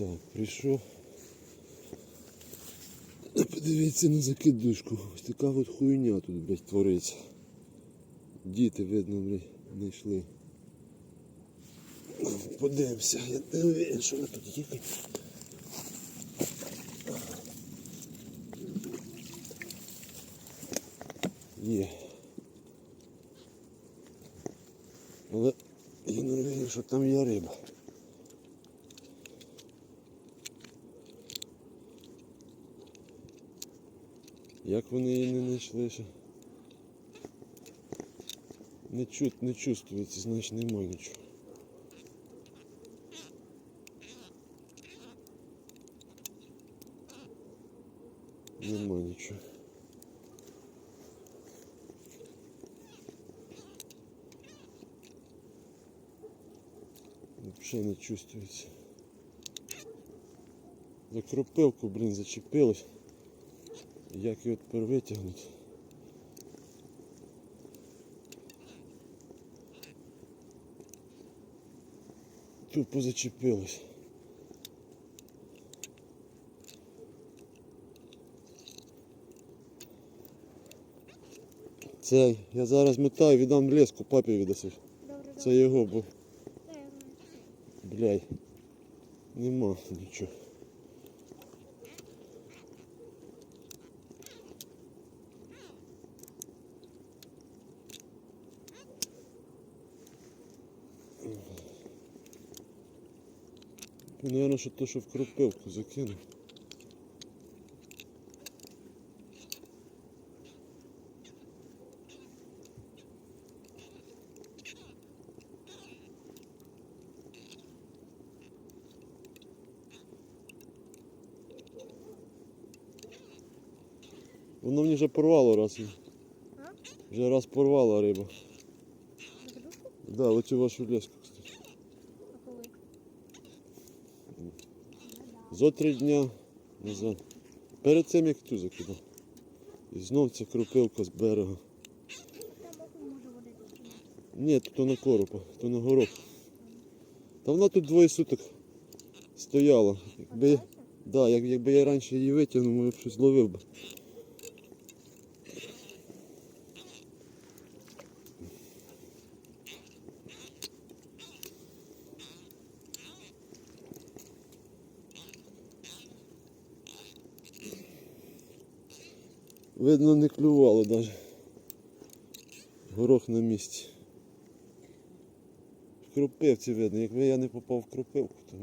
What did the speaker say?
Так, прийшов. Подивіться на закидушку. Ось така от хуйня тут, блядь, твориться. Діти, видно, блядь, не йшли. Подивимося, я не уверен, що вона тут є. Є. Але я не уверен, що там є риба. Як вони її не знайшли ще? Не чут, не чувствується, значить нема нічого. Нема нічого. Взагалі не чувствується. За кропивку, блін, зачепилось. Як його тепер витягнути? Тупо зачепилось. Це я зараз метаю, віддам леску, папі віддаси. Добре, Це його був. Блядь. Нема нічого. Наверное, що то, що в кропивку закинув. Воно мені вже порвало раз. А? Вже раз порвала риба. Да, оцю вашу леску, Зо три дня назад. Перед цим як ту закидав. І знов ця кропивка з берега. Ні? То на коропа, то на горох. Та вона тут двоє суток стояла. Якби, да, як, якби я раніше її витягнув, я б щось ловив би. Видно, не клювало навіть. Горох на місці. В кропивці видно, якби я не попав в кропивку, то